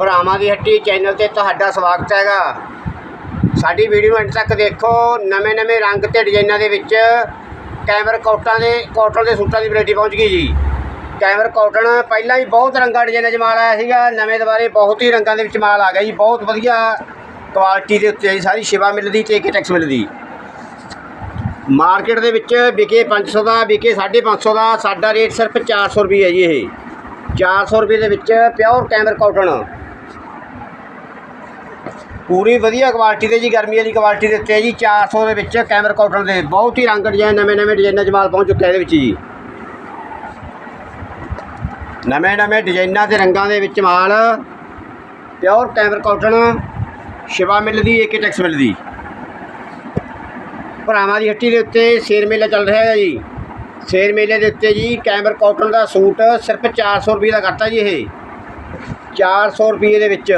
ਭਰਾਵਾਂ ਦੀ ਹੱਟੀ ਚੈਨਲ ਤੇ ਤੁਹਾਡਾ ਸਵਾਗਤ ਹੈਗਾ। ਸਾਡੀ ਵੀਡੀਓ ਅੰਤ ਤੱਕ ਦੇਖੋ, ਨਵੇਂ ਨਵੇਂ ਰੰਗ ਤੇ ਡਿਜ਼ਾਈਨਾਂ ਦੇ ਵਿੱਚ ਕੈਮਰ ਕੋਟਾਂ ਦੇ ਕੋਟਨ ਦੇ ਸੂਟਾਂ ਦੀ ਵੈਰਾਈਟੀ ਪਹੁੰਚ ਗਈ ਜੀ। ਕੈਮਰ ਕੋਟਨ ਪਹਿਲਾਂ ਹੀ ਬਹੁਤ ਰੰਗਾਂ ਡਿਜ਼ਾਈਨਾਂ 'ਚ ਮਾਲ ਆਇਆ ਸੀਗਾ, ਨਵੇਂ ਦੁਬਾਰੇ ਬਹੁਤ ਹੀ ਰੰਗਾਂ ਦੇ ਵਿੱਚ ਮਾਲ ਆ ਗਿਆ ਜੀ। ਬਹੁਤ ਵਧੀਆ ਕੁਆਲਿਟੀ ਦੇ ਉੱਤੇ ਜੀ ਸਾਰੀ ਸ਼ਿਵਾ ਮਿਲਦੀ, ਤੇ ਏਕੇ ਟੈਕਸ ਮਿਲਦੀ। ਮਾਰਕੀਟ ਦੇ ਵਿੱਚ ਵਿਕੇ 500 ਦਾ, ਵਿਕੇ 550 ਦਾ, ਸਾਡਾ ਰੇਟ ਸਿਰਫ 400 ਰੁਪਏ ਹੈ ਜੀ ਇਹ। 400 ਰੁਪਏ ਦੇ ਵਿੱਚ ਪਿਓਰ ਕੈਮਰ ਕਾਟਨ। ਪੂਰੀ ਵਧੀਆ ਕੁਆਲਿਟੀ ਦੇ ਜੀ, ਗਰਮੀ ਵਾਲੀ ਕੁਆਲਿਟੀ ਦੇ ਉੱਤੇ ਹੈ ਜੀ 400 ਦੇ ਵਿੱਚ ਕੈਮਰ ਕਾਟਨ ਦੇ ਬਹੁਤ ਹੀ ਰੰਗ ਡਿਜ਼ਾਈਨ ਨਵੇਂ ਨਵੇਂ ਡਿਜ਼ਾਈਨਾਂ 'ਚ ਮਾਲ ਪਹੁੰਚ ਚੁੱਕਿਆ ਇਹਦੇ ਵਿੱਚ ਜੀ। ਨਵੇਂ ਨਵੇਂ ਡਿਜ਼ਾਈਨਾਂ ਤੇ ਰੰਗਾਂ ਦੇ ਵਿੱਚ ਮਾਲ ਪਿਓਰ ਕੈਮਰ ਕਾਟਨ ਸ਼ਿਵਾ ਮਿਲਦੀ ਏਕੇ ਟੈਕਸ ਮਿਲਦੀ ਭਰਾਵਾਂ ਦੀ ਹੱਟੀ ਦੇ ਉੱਤੇ ਸ਼ੇਰ ਮੇਲਾ ਚੱਲ ਰਿਹਾ ਹੈ ਜੀ। ਸ਼ੇਰ ਮੇਲੇ ਦੇ ਉੱਤੇ ਜੀ ਕੈਮਰ ਕਾਟਨ ਦਾ ਸੂਟ ਸਿਰਫ 400 ਰੁਪਏ ਦਾ ਕਰਤਾ ਜੀ ਇਹ। 400 ਰੁਪਏ ਦੇ ਵਿੱਚ।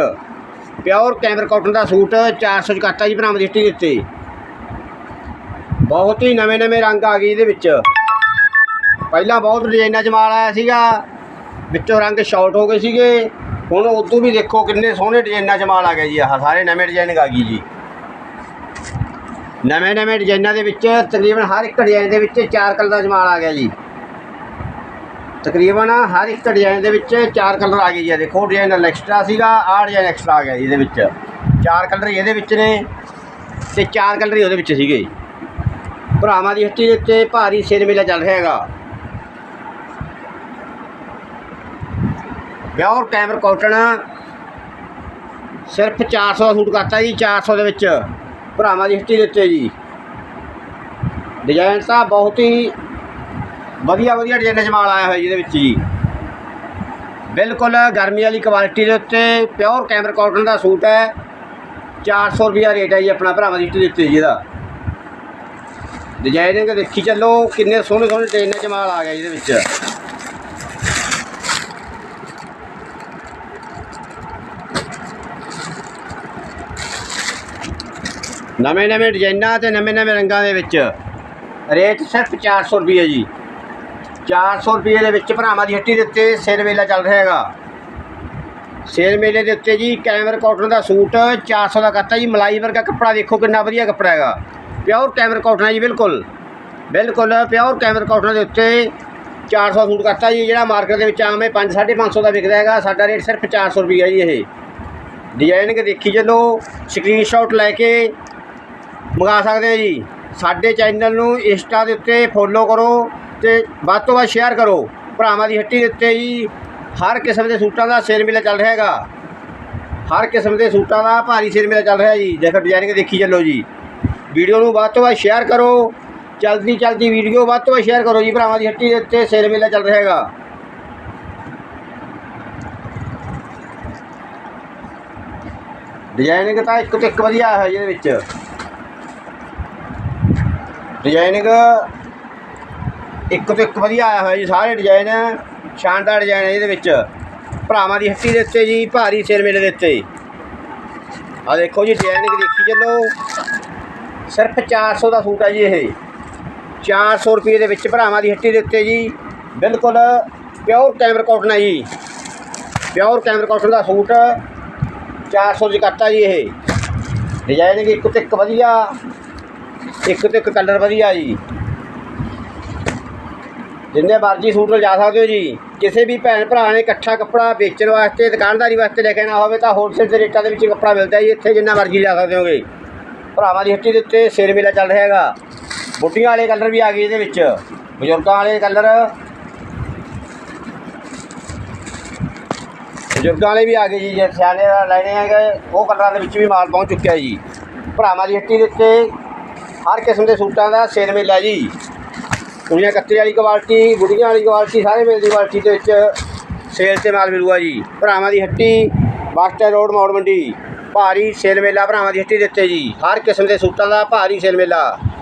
ਪਿਓਰ ਕੈਮਰ ਕਾਟਨ ਦਾ ਸੂਟ 400 ਚ ਕਰਤਾ ਜੀ ਬਰਾਮਦ ਦੀ ਦਿੱਤੀ। ਬਹੁਤ ਹੀ ਨਵੇਂ ਨਵੇਂ ਰੰਗ ਆ ਗਏ ਇਹਦੇ ਵਿੱਚ। ਪਹਿਲਾਂ ਬਹੁਤ ਡਿਜ਼ਾਈਨਾਂ ਚ ਮਾਲ ਆਇਆ ਸੀਗਾ। ਵਿੱਚੋਂ ਰੰਗ ਸ਼ਾਰਟ ਹੋ ਗਏ ਸੀਗੇ। ਹੁਣ ਉਦੋਂ ਵੀ ਦੇਖੋ ਕਿੰਨੇ ਸੋਹਣੇ ਡਿਜ਼ਾਈਨਾਂ ਚ ਮਾਲ ਆ ਗਿਆ ਜੀ ਆਹ, ਸਾਰੇ ਨਵੇਂ ਡਿਜ਼ਾਈਨ ਆ ਗਈ ਜੀ। ਨਵੇਂ ਨਵੇਂ ਡਿਜ਼ਾਈਨਾਂ ਦੇ ਵਿੱਚ ਤਕਰੀਬਨ ਹਰ ਇੱਕ ਡਿਜ਼ਾਈਨ ਦੇ ਵਿੱਚ ਚਾਰ ਕਲਰ ਦਾ ਜਮਾਲ ਆ ਗਿਆ ਜੀ। ਤਕਰੀਬਨ ਹਰ ਇੱਕ ਡਿਜ਼ਾਈਨ ਦੇ ਵਿੱਚ ਚਾਰ ਕਲਰ ਆ ਗਏ ਜੀ ਆਹ ਦੇਖੋ ਡਿਜ਼ਾਈਨ ਐਕਸਟਰਾ ਸੀਗਾ, ਆਹ ਡਿਜ਼ਾਈਨ ਐਕਸਟਰਾ ਆ ਗਿਆ ਜੀ ਇਹਦੇ ਵਿੱਚ। ਚਾਰ ਕਲਰ ਇਹਦੇ ਵਿੱਚ ਨੇ ਤੇ ਚਾਰ ਕਲਰ ਹੀ ਉਹਦੇ ਵਿੱਚ ਸੀਗੇ ਜੀ। ਭਰਾਵਾਂ ਦੀ ਹੱਟੀ ਦੇ ਉੱਤੇ ਭਾਰੀ ਸਿਰ ਮੇਲਾ ਚੱਲ ਰਿਹਾ ਹੈਗਾ। ਪਿਓਰ ਕੈਮਰ ਕਾਟਨ ਸਿਰਫ 400 ਦਾ ਸੂਟ ਕਰਤਾ ਜੀ 400 ਦੇ ਵਿੱਚ। ਭਰਾਵਾਂ ਦੀ ਹੱਟੀ ਦੇ ਉੱਤੇ ਜੀ। ਡਿਜ਼ਾਈਨ ਤਾਂ ਬਹੁਤ ਹੀ ਵਧੀਆ ਵਧੀਆ ਡਿਜ਼ਾਈਨ ਮਾਲ ਆਇਆ ਹੋਇਆ ਜੀ ਇਹਦੇ ਵਿੱਚ ਜੀ। ਬਿਲਕੁਲ ਗਰਮੀ ਵਾਲੀ ਕੁਆਲਿਟੀ ਦੇ ਉੱਤੇ ਪਿਓਰ ਕੈਮਰ ਕਾਟਨ ਦਾ ਸੂਟ ਹੈ। 400 ਰੁਪਿਆ ਰੇਟ ਹੈ ਜੀ ਆਪਣਾ ਭਰਾਵਾਂ ਦੀ ਦਿੱਤੇ ਜੀ ਇਹਦਾ। ਡਿਜ਼ਾਈਨਿੰਗ ਦੇਖੀ ਚੱਲੋ, ਕਿੰਨੇ ਸੋਹਣੇ ਸੋਹਣੇ ਡਿਜ਼ਾਇਨਾਂ 'ਚ ਮਾਲ ਆ ਗਿਆ ਜੀ ਇਹਦੇ ਵਿੱਚ। ਨਵੇਂ ਨਵੇਂ ਡਿਜ਼ਾਈਨਾਂ ਤੇ ਨਵੇਂ ਨਵੇਂ ਰੰਗਾਂ ਦੇ ਵਿੱਚ। ਰੇਟ ਸਿਰਫ 400 ਰੁਪਏ ਜੀ। 400 ਰੁਪਏ ਦੇ ਵਿੱਚ ਭਰਾਵਾਂ ਦੀ ਹੱਟੀ ਦੇ ਉੱਤੇ ਸੇਲ ਮੇਲਾ ਚੱਲ ਰਿਹਾ ਹੈਗਾ। ਸੇਲ ਮੇਲੇ ਦੇ ਉੱਤੇ ਜੀ ਕੈਮਰ ਕਾਟਨ ਦਾ ਸੂਟ 400 ਦਾ ਕਰਤਾ ਜੀ। ਮਲਾਈ ਵਰਗਾ ਕੱਪੜਾ ਦੇਖੋ ਕਿੰਨਾ ਵਧੀਆ ਕੱਪੜਾ ਹੈਗਾ। ਪਿਓਰ ਕੈਮਰ ਕਾਟਨ ਹੈ ਜੀ, ਬਿਲਕੁਲ। ਬਿਲਕੁਲ ਪਿਓਰ ਕੈਮਰ ਕਾਟਨ ਦੇ ਉੱਤੇ 400 ਸੂਟ ਕਰਤਾ ਜੀ। ਜਿਹੜਾ ਮਾਰਕੀਟ ਦੇ ਵਿੱਚ ਆਮ ਹੈ 5 550 ਦਾ ਵਿਕਦਾ ਹੈਗਾ। ਸਾਡਾ ਰੇਟ ਸਿਰਫ 400 ਰੁਪਏ ਹੈ ਜੀ ਇਹ। ਡਿਜ਼ਾਈਨਿੰਗ ਦੇਖੀ ਚੱਲੋ ਸਕਰੀਨਸ਼ਾਟ ਲੈ ਕੇ ਮੰਗਾ ਸਕਦੇ ਹੋ ਜੀ। ਸਾਡੇ ਚੈਨਲ ਨੂੰ ਇੰਸਟਾ ਦੇ ਉੱਤੇ ਫੋਲੋ ਕਰੋ ਤੇ ਵੱਧ ਤੋਂ ਵੱਧ ਸ਼ੇਅਰ ਕਰੋ। ਭਰਾਵਾਂ ਦੀ ਹੱਟੀ ਦੇ ਉੱਤੇ ਜੀ ਹਰ ਕਿਸਮ ਦੇ ਸੂਟਾਂ ਦਾ ਸੇਲ ਮੇਲਾ ਚੱਲ ਰਿਹਾ ਹੈਗਾ। ਹਰ ਕਿਸਮ ਦੇ ਸੂਟਾਂ ਦਾ ਭਾਰੀ ਸੇਲ ਮੇਲਾ ਚੱਲ ਰਿਹਾ ਜੀ। ਜੇਕਰ ਡਿਜ਼ਾਈਨਿੰਗ ਦੇਖੀ ਚੱਲੋ ਜੀ। ਵੀਡੀਓ ਨੂੰ ਵੱਧ ਤੋਂ ਵੱਧ ਸ਼ੇਅਰ ਕਰੋ। ਜਲਦੀ ਜਲਦੀ ਵੀਡੀਓ ਵੱਧ ਤੋਂ ਵੱਧ ਸ਼ੇਅਰ ਕਰੋ ਜੀ। ਭਰਾਵਾਂ ਦੀ ਹੱਟੀ ਦੇ ਉੱਤੇ ਸੇਲ ਮੇਲਾ ਚੱਲ ਰਿਹਾ ਹੈਗਾ। ਡਿਜ਼ਾਈਨਿੰਗ ਤਾਂ ਇੱਕ ਤੋਂ ਇੱਕ ਵਧੀਆ ਹੈ ਜਿਹਦੇ ਵਿੱਚ। ਡਿਜ਼ਾਈਨਿੰਗ ਇੱਕ ਤੋਂ ਇੱਕ ਵਧੀਆ ਆਇਆ ਹੋਇਆ ਜੀ, ਸਾਰੇ ਡਿਜ਼ਾਈਨ ਸ਼ਾਨਦਾਰ ਡਿਜ਼ਾਈਨ ਹੈ ਇਹਦੇ ਵਿੱਚ। ਭਰਾਵਾਂ ਦੀ ਹੱਟੀ ਦੇ ਉੱਤੇ ਜੀ, ਭਾਰੀ ਸੇਲ ਮੇਲੇ ਦੇ ਉੱਤੇ। ਆ ਦੇਖੋ ਜੀ ਡਿਜ਼ਾਈਨਿੰਗ ਦੇਖੀ ਚੱਲੋ। ਸਿਰਫ 400 ਦਾ ਸੂਟ ਹੈ ਜੀ ਇਹ। 400 ਰੁਪਏ ਦੇ ਵਿੱਚ ਭਰਾਵਾਂ ਦੀ ਹੱਟੀ ਦੇ ਉੱਤੇ ਜੀ। ਬਿਲਕੁਲ ਪਿਓਰ ਕੈਮਰ ਕਾਟਨ ਹੈ ਜੀ। ਪਿਓਰ ਕੈਮਰ ਕਾਟਨ ਦਾ ਸੂਟ 400 ਚ ਕਰਤਾ ਜੀ ਇਹ। ਡਿਜ਼ਾਈਨਿੰਗ ਇੱਕ ਤੋਂ ਇੱਕ ਵਧੀਆ। ਇੱਕ ਤੋਂ ਇੱਕ ਕਲਰ ਵਧੀਆ ਜੀ। ਜਿੰਨੇ ਮਰਜ਼ੀ ਸੂਟ ਲਿਜਾ ਸਕਦੇ ਹੋ ਜੀ। ਕਿਸੇ ਵੀ ਭੈਣ ਭਰਾ ਨੇ ਇਕੱਠਾ ਕੱਪੜਾ ਵੇਚਣ ਵਾਸਤੇ, ਦੁਕਾਨਦਾਰੀ ਵਾਸਤੇ ਲੈ ਕੇ ਆਉਣਾ ਹੋਵੇ ਤਾਂ ਹੋਲਸੇਲ ਦੇ ਰੇਟਾਂ ਦੇ ਵਿੱਚ ਕੱਪੜਾ ਮਿਲਦਾ ਜੀ। ਇੱਥੇ ਜਿੰਨਾ ਮਰਜ਼ੀ ਲਿਆ ਸਕਦੇ ਹੋਗੇ। ਭਰਾਵਾਂ ਦੀ ਹੱਟੀ ਦੇ ਉੱਤੇ ਸੇਲ ਮੇਲਾ ਚੱਲ ਰਿਹਾ ਹੈਗਾ। ਬੁੱਢੀਆਂ ਵਾਲੇ ਕਲਰ ਵੀ ਆ ਗਏ ਇਹਦੇ ਵਿੱਚ। ਬਜ਼ੁਰਗਾਂ ਵਾਲੇ ਕਲਰ। ਬਜ਼ੁਰਗਾਂ ਵਾਲੇ ਵੀ ਆ ਗਏ ਜੀ। ਜੇ ਸਿਆਣੇ ਲੈਣੇ ਹੈਗੇ, ਉਹ ਕਲਰਾਂ ਦੇ ਵਿੱਚ ਵੀ ਮਾਲ ਪਹੁੰਚ ਚੁੱਕਿਆ ਜੀ। ਭਰਾਵਾਂ ਦੀ ਹੱਟੀ ਦੇ ਉੱਤੇ ਹਰ ਕਿਸਮ ਦੇ ਸੂਟਾਂ ਦਾ ਸੇਲ ਮੇਲਾ ਜੀ। ਕੁੜੀਆਂ ਕੱਤਰੀ ਵਾਲੀ ਕੁਆਲਿਟੀ ਬੁੜੀਆਂ ਵਾਲੀ ਕੁਆਲਿਟੀ ਸਾਰੇ ਮੇਲ ਦੀ ਕੁਆਲਿਟੀ ਦੇ ਵਿੱਚ ਸੇਲ ਤੇ ਮਾਲ ਮਿਲੂਗਾ ਜੀ। ਭਰਾਵਾਂ ਦੀ ਹੱਟੀ ਬਾਸਟਰ ਰੋਡ ਮੌੜ ਮੰਡੀ। ਭਾਰੀ ਸੇਲ ਮੇਲਾ ਭਰਾਵਾਂ ਦੀ ਹੱਟੀ ਦੇ ਉੱਤੇ ਜੀ। ਹਰ ਕਿਸਮ ਦੇ ਸੂਟਾਂ ਦਾ ਭਾਰੀ ਸੇਲ ਮੇਲਾ।